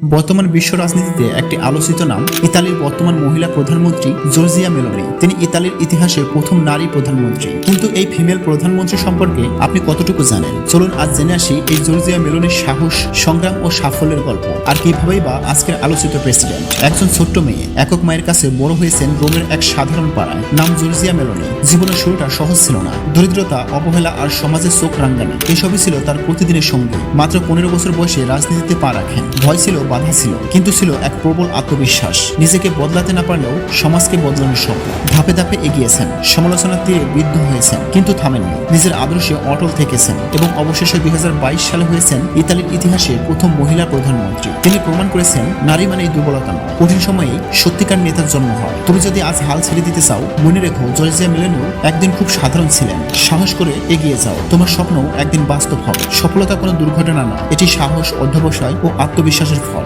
বর্তমান বিশ্ব রাজনীতিতে একটি আলোচিত নাম, ইতালির বর্তমান মহিলা প্রধানমন্ত্রী জর্জিয়া মেলোনি। তিনি ইতালির ইতিহাসের প্রথম নারী প্রধানমন্ত্রী। কিন্তু এই ফিমেল প্রধানমন্ত্রী সম্পর্কে আপনি কতটুকু জানেন? চলুন আজ জেনে আসি এই জর্জিয়া মেলোনির সাহস, সংগ্রাম ও সাফল্যের গল্প। আর কিভাবেই বা আজকের আলোচিত প্রেসিডেন্ট? একজন ছোট্ট মেয়ে, একক মায়ের কাছে বড় হয়েছেন রোমের এক সাধারণ পাড়ায়। নাম জর্জিয়া মেলোনি। জীবনের শুরুটা সহজ ছিল না। দরিদ্রতা, অবহেলা আর সমাজের চোখ রাঙ্গানি এসবই ছিল তার প্রতিদিনের সঙ্গী। মাত্র পনেরো বছর বয়সে রাজনীতিতে পা রাখেন। ভয় ছিল বাধা ছিল, কিন্তু ছিল এক প্রবল আত্মবিশ্বাস। নিজেকে বদলাতে না পারলেও সমাজকে বদলানোর স্বপ্ন। ধাপে ধাপে এগিয়েছেন, সমালোচনার তীরে বিদ্ধ হয়েছেন, কিন্তু থামেননি। নিজের আদর্শে অটল থেকেছেন এবং অবশেষে দুই সালে হয়েছেন ইতালির ইতিহাসে প্রথম মহিলা প্রধানমন্ত্রী। তিনি প্রমাণ করেছেন, নারী মানেই দুর্বলতা নয়, কঠিন সময়ে সত্যিকার নেতার জন্ম হয়। তুমি যদি আজ হাল ছেড়ে দিতে চাও, মনে রেখো জর্জিয়া মিলেনু একদিন খুব সাধারণ ছিলেন। সাহস করে এগিয়ে যাও, তোমার স্বপ্ন একদিন বাস্তব হবে। সফলতা কোনো দুর্ঘটনা নয়, এটি সাহস, অধ্যবসায় ও আত্মবিশ্বাসের